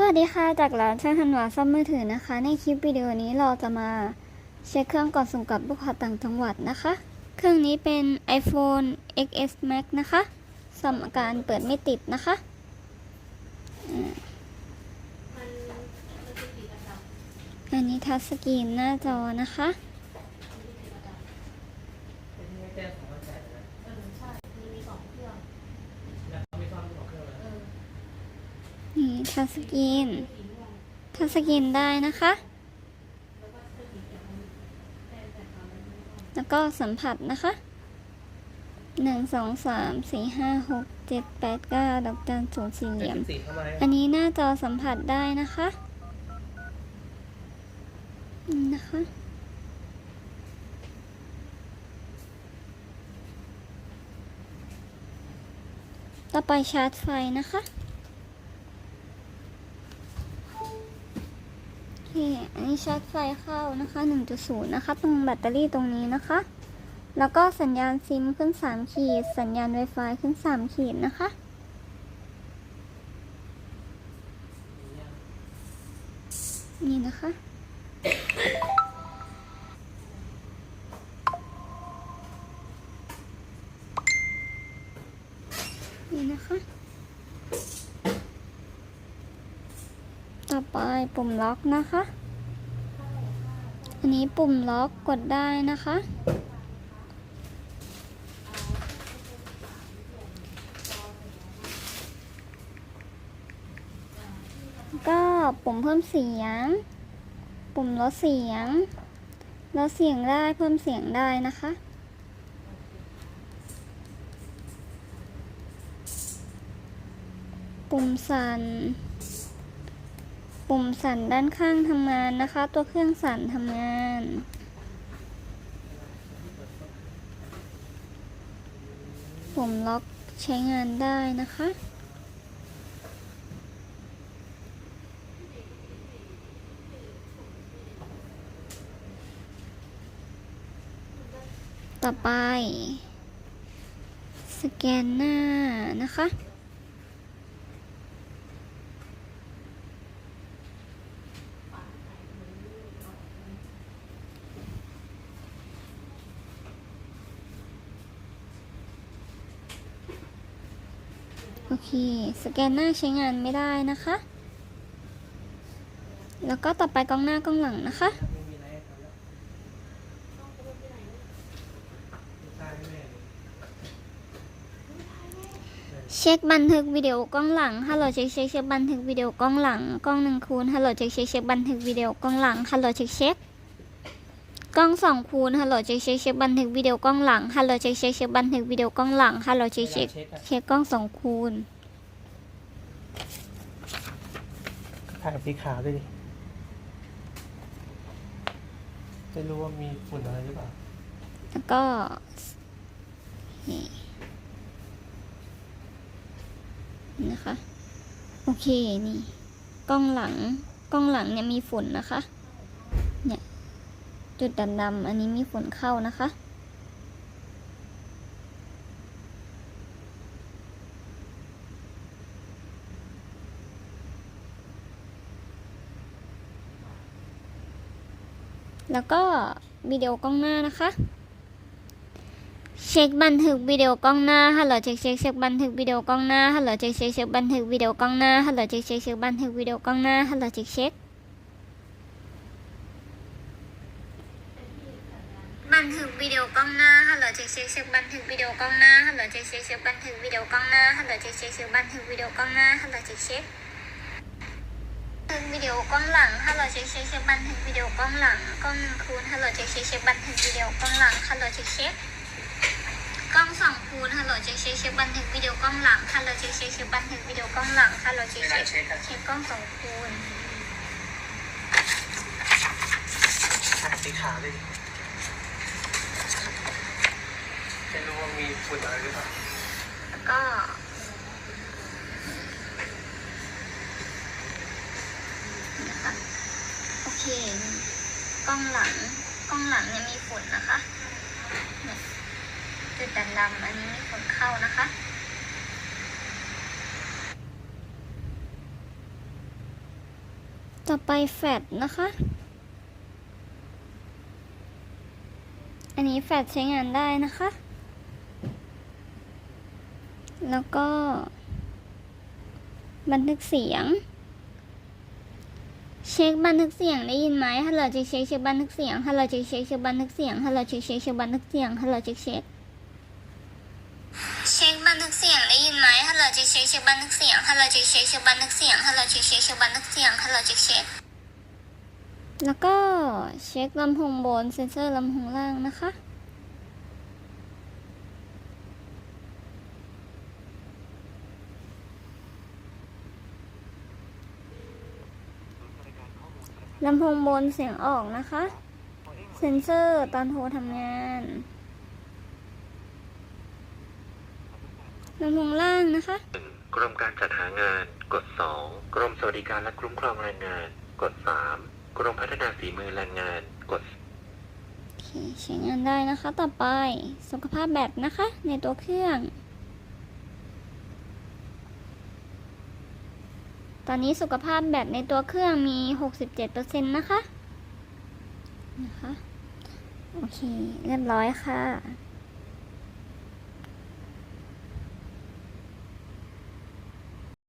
สวัสดีค่ะ จากร้านช่างธันวาซ่อมมือถือนะคะ ในคลิปวิดีโอนี้เราจะมาเช็คเครื่องก่อนส่งกลับลูกค้าต่างจังหวัดนะคะ เครื่องนี้เป็น iPhone XS Max นะคะสมการเปิดไม่ติดนะคะ อันนี้ทัชสกรีนหน้าจอนะคะ ทัชสกรีนทัชสกรีนได้นะคะ แล้วก็สัมผัสนะคะหนึ่งสองสามสี่ห้าหกเจ็ดแปดเก้าดอกจันศูนย์สี่เหลี่ยม อันนี้หน้าจอสัมผัสได้นะคะนี่นะคะต่อไปชาร์จไฟนะคะ อเคอันนี้ชาร์จไฟเข้านะคะ 1.0 นะคะ ตรงแบตเตอรี่ตรงนี้นะคะ แล้วก็สัญญาณซิมขึ้น 3 ขีด สัญญาณ Wi-Fi ขึ้น 3 ขีดนะคะ นี่นะคะนี่นะคะ ต่อ ไปปุ่มล็อกนะคะ อันนี้ปุ่มล็อกกดได้นะคะ ก็ปุ่มเพิ่มเสียง ปุ่มลดเสียงลดเสียงได้เพิ่มเสียงได้นะคะปุ่มสั่น ปุ่มสั่นด้านข้างทำงานนะคะ ตัวเครื่องสั่นทำงาน ปุ่มล็อกใช้งานได้นะคะต่อไป สแกนหน้านะคะ เค สแกนหน้าใช้งานไม่ได้นะคะ แล้วก็ต่อไปกล้องหน้ากล้องหลังนะคะ เช็คบันทึกวิดีโอกล้องหลัง ฮัลโหลเช็คเช็คเช็คบันทึกวิดีโอกล้องหลัง กล้องหนึ่งคูณฮัลโหลเช็คเช็คเช็คบันทึกวิดีโอกล้องหลัง ฮัลโหลเช็คเช็ค กล้องสองคูณฮัลโหลเช็คเช็คเช็คบันทึกวิดีโอกล้องหลังฮัลโหลเช็คเช็คเช็คบันทึกวิดีโอกล้องหลังฮัลโหลเช็คเช็คเช็คอะเช็คกล้องสองคูณถ่ายสีขาวด้วยดิ จะรู้ว่ามีฝุ่นอะไรหรือเปล่า แล้วก็นี่นะคะ โอเคนี่ กล้องหลัง กล้องหลังเนี่ยมีฝุ่นนะคะเนี่ย จุดดำๆอันนี้มีฝนเข้านะคะ แล้วก็วิดีโอกล้องหน้านะคะ เช็คบันทึกวิดีโอกล้องหน้าฮัลโหลเช็คเช็คเช็คบันทึกวิดีโอกล้องหน้าฮัลโหลเช็คเช็คเช็คบันทึกวิดีโอกล้องหน้าฮัลโหลเช็คเช็คเช็คบันทึกวิดีโอกล้องหน้าฮัลโหลเช็คเช็ค บันทึกวิดีโอกล้องหน้าฮัลโหลเช็คเช็คเช็คบันทึกวิดีโอกล้องหน้าฮัลโหลเช็คเช็คเช็คบันทึกวิดีโอกล้องหน้าฮัลโหลเช็คเช็คเช็คบันทึกวิดีโอกล้องหน้าฮัลโหลเช็คเช็คบันทึกวิดีโอกล้องหลังฮัลโหลเช็คเช็คเช็คบันทึกวิดีโอกล้องหลังกล้องหนึ่งคูณฮัลโหลเช็คเช็คเช็คบันทึกวิดีโอกล้องหลังฮัลโหลเช็คเช็คกล้องสองคูณฮัลโหลเช็คเช็คเช็คบันทึกวิดีโอกล้องหลังฮัลโหลเช็คเช็คเช็คบันทึกวิดีโอกล้องหลังฮัลโหลเช็คเช็คเช็คอะเช็คกล้องสองคูณสีขาวด้วยดิจะรู้ว่า มีฝุ่นอะไรหรือเปล่าก็นะคะโอเคกล้องหลังกล้องหลังเนี่ยมีฝุ่นนะคะเนี่ยจุดดำๆอันนี้มีฝุ่นเข้านะคะต่อไปแฟดนะคะ อันนี้แฟดใช้งานได้นะคะ แล้วก็ บันทึกเสียง เช็คบันทึกเสียงได้ยินไหมฮัลโหลเช็คเช็คเช็คบันทึกเสียงฮัลโหลเช็คเช็คเช็คบันทึกเสียงฮัลโหลเช็คเช็คเช็คบันทึกเสียงฮัลโหลเช็คเช็คเช็คบันทึกเสียงได้ยินไหมฮัลโหลเช็คเช็คเช็คบันทึกเสียงฮัลโหลเช็คเช็คเช็คบันทึกเสียงฮัลโหลเช็คเช็คเช็คบันทึกเสียงฮัลโหลเช็คเช็คแล้วก็เช็คลำโพงบนเซ็นเซอร์ลำโพงล่างนะคะ ลำโพงบนเสียงออกนะคะ เซ็นเซอร์ตอนโทรทำงานลำโพงล่างนะคะ 1. กรมการจัดหางานกด 2. กรมสวัสดิการและคุ้มครองแรงงาน กด 3. กรมพัฒนาฝีมือแรงงานกดโอเคใช้งานได้นะคะ ต่อไปสุขภาพแบตนะคะ ในตัวเครื่อง ตอนนี้สุขภาพแบตในตัวเครื่องมี 67%นะคะ นะคะ โอเค เรียบร้อยค่ะ